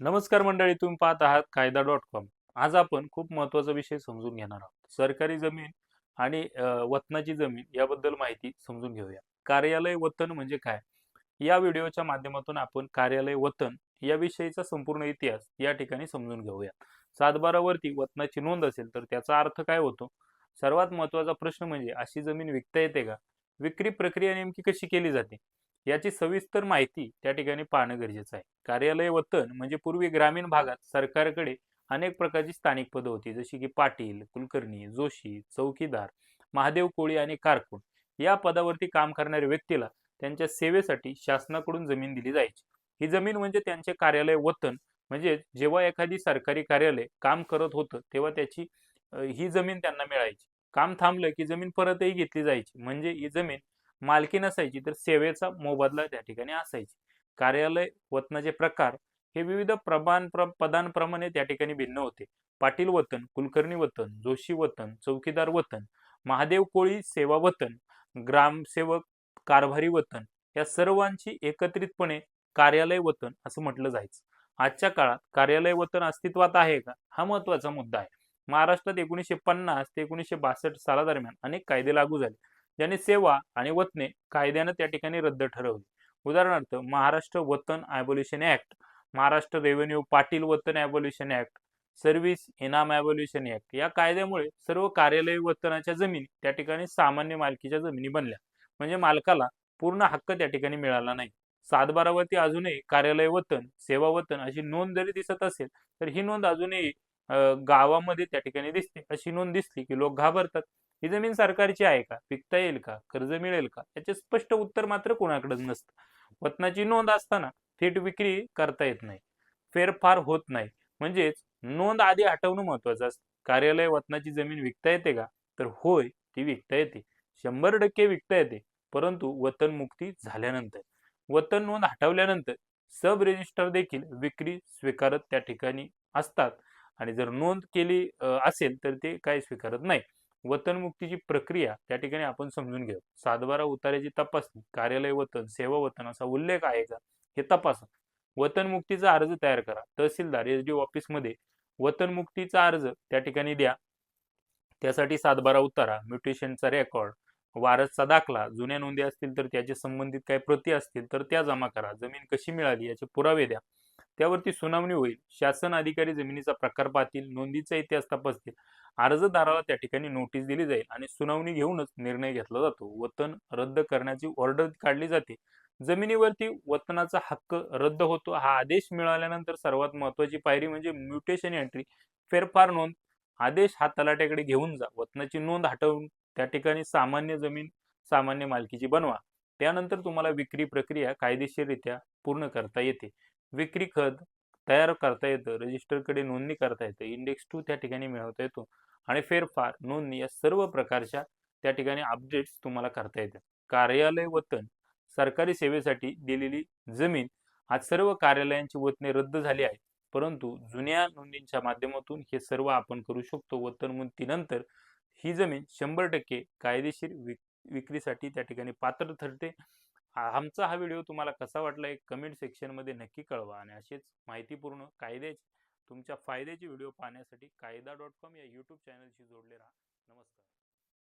नमस्कार मंडळी तुम्ही पाहत आहात कायदा डॉट कॉम. आज आपण खूप महत्त्वाचा विषय समजून घेणार आहोत. सरकारी जमीन आणि वतनाची जमीन याबद्दल माहिती समजून घेऊया. कार्यालय वतन म्हणजे काय? या व्हिडिओच्या माध्यमातून आपण कार्यालय वतन याविषयीचा संपूर्ण इतिहास या ठिकाणी समजून घेऊया. सातबारावरती वतनाची नोंद असेल तर त्याचा अर्थ काय होतो? सर्वात महत्त्वाचा प्रश्न म्हणजे अशी जमीन विकता येते का? विक्री प्रक्रिया नेमकी कशी केली जाते? याची सविस्तर माहिती त्या ठिकाणी पाहणं गरजेचं आहे. कार्यालय वतन म्हणजे पूर्वी ग्रामीण भागात सरकारकडे अनेक प्रकारची स्थानिक पदं होती. जशी की पाटील कुलकर्णी जोशी चौकीदार महादेव कोळी आणि कारकून. या पदावरती काम करणाऱ्या व्यक्तीला त्यांच्या सेवेसाठी शासनाकडून जमीन दिली जायची. ही जमीन म्हणजे त्यांचे कार्यालय वतन. म्हणजे जेव्हा एखादी सरकारी कार्यालय काम करत होतं तेव्हा त्याची ही जमीन त्यांना मिळायची. काम थांबलं की जमीन परतही घेतली जायची. म्हणजे ही जमीन मालकी नसायची तर सेवेचा मोबदला त्या ठिकाणी असायची. कार्यालय वतनाचे प्रकार हे विविध प्रमाण प्र पदांप्रमाणे त्या ठिकाणी भिन्न होते. पाटील वतन कुलकर्णी वतन जोशी वतन चौकीदार वतन महादेव कोळी सेवा वतन ग्रामसेवक कारभारी वतन या सर्वांची एकत्रितपणे कार्यालय वतन असं म्हटलं जायचं. आजच्या काळात कार्यालय वतन अस्तित्वात आहे का? हा महत्त्वाचा मुद्दा आहे. महाराष्ट्रात एकोणीसशे पन्नास ते एकोणीसशे बासष्ट सालादरम्यान अनेक कायदे लागू झाले. ज्याने सेवा आणि वतने कायद्यानं त्या ठिकाणी रद्द ठरवली. उदाहरणार्थ महाराष्ट्र वतन abolition act Maharashtra revenue Patil वतन ॲबोल्युशन ऍक्ट सर्व्हिस इनाम ॲबोल्युशन ऍक्ट या कायद्यामुळे सर्व कार्यालय वतनाच्या जमिनी त्या ठिकाणी सामान्य मालकीच्या जमिनी बनल्या. म्हणजे मालकाला पूर्ण हक्क त्या ठिकाणी मिळाला नाही. सातबारावरती अजूनही कार्यालय वतन सेवा वतन अशी नोंद जरी दिसत असेल तर ही नोंद अजूनही गावामध्ये त्या ठिकाणी दिसते. अशी नोंद दिसली की लोक घाबरतात. ही जमीन सरकारची आहे का? विकता येईल का? कर्ज मिळेल का? याचे स्पष्ट उत्तर मात्र कोणाकडेच नसतं. वतनाची नोंद असताना थेट विक्री करता येत नाही. फेरफार होत नाही. म्हणजेच नोंद आधी हटवणं महत्वाचं असतं. कार्यालय वतनाची जमीन विकता येते का? तर होय ती विकता येते. शंभर टक्के विकता येते. परंतु वतन मुक्ती झाल्यानंतर. वतन नोंद हटवल्यानंतर सब रजिस्टर देखील विक्री स्वीकारत त्या ठिकाणी असतात. आणि जर नोंद केली असेल तर ते काही स्वीकारत नाही. वतनमुक्तीची प्रक्रिया त्या ठिकाणी आपण समजून घेऊ. सातबारा उतार्याची तपासणी कार्यालय वतन सेवा वतन असा उल्लेख आहे का? हे तपासा. वतनमुक्तीचा अर्ज तयार करा. तहसीलदार एस डी ऑफिसमध्ये वतनमुक्तीचा अर्ज त्या ठिकाणी द्या. त्यासाठी सातबारा उतारा म्युटेशनचा रेकॉर्ड वारसचा दाखला जुन्या नोंदी असतील तर त्याचे संबंधित काही प्रती असतील तर त्या जमा करा. जमीन कशी मिळाली याचे पुरावे द्या. त्यावरती सुनावणी होईल. शासन अधिकारी जमिनीचा प्रकार पाहतील नोंदीचा इतिहास तपासतील. अर्जदाराला त्या ठिकाणी नोटीस दिली जाईल आणि सुनावणी घेऊनच निर्णय घेतला जातो. वतन रद्द करण्याची ऑर्डर काढली जाते. जमिनीवरती वतनाचा हक्क रद्द होतो. हा आदेश मिळाल्यानंतर सर्वात महत्वाची पायरी म्हणजे म्युटेशन एंट्री फेरफार नोंद. आदेश हा तलाट्याकडे घेऊन जा. वतनाची नोंद हटवून त्या ठिकाणी सामान्य जमीन सामान्य मालकीची बनवा. त्यानंतर तुम्हाला विक्री प्रक्रिया कायदेशीररित्या पूर्ण करता येते. विक्री खत तयार करता येतं रजिस्टरकडे नोंदणी करता येतं इंडेक्स टू त्या ठिकाणी मिळवता येतो आणि फेरफार नोंदणी या सर्व प्रकारच्या त्या ठिकाणी अपडेट्स तुम्हाला करता येतात कार्यालय वतन सरकारी सेवेसाठी दिलेली जमीन आज सर्व कार्यालयांची वतने रद्द झाली आहे परंतु जुन्या नोंदींच्या माध्यमातून हे सर्व आपण करू शकतो. वतन मुक्तीनंतर ही जमीन शंभर टक्के कायदेशीर विक विक्रीसाठी त्या ठिकाणी पात्र ठरते. आमचा हा व्हिडिओ तुम्हाला कसा वाटला एक कमेंट सेक्शनमध्ये नक्की कळवा आणि असेच माहितीपूर्ण कायद्याची तुमच्या फायद्याचे व्हिडिओ पाहण्यासाठी कायदा डॉट कॉम या यूट्यूब चॅनलशी जोडले राहा. नमस्कार.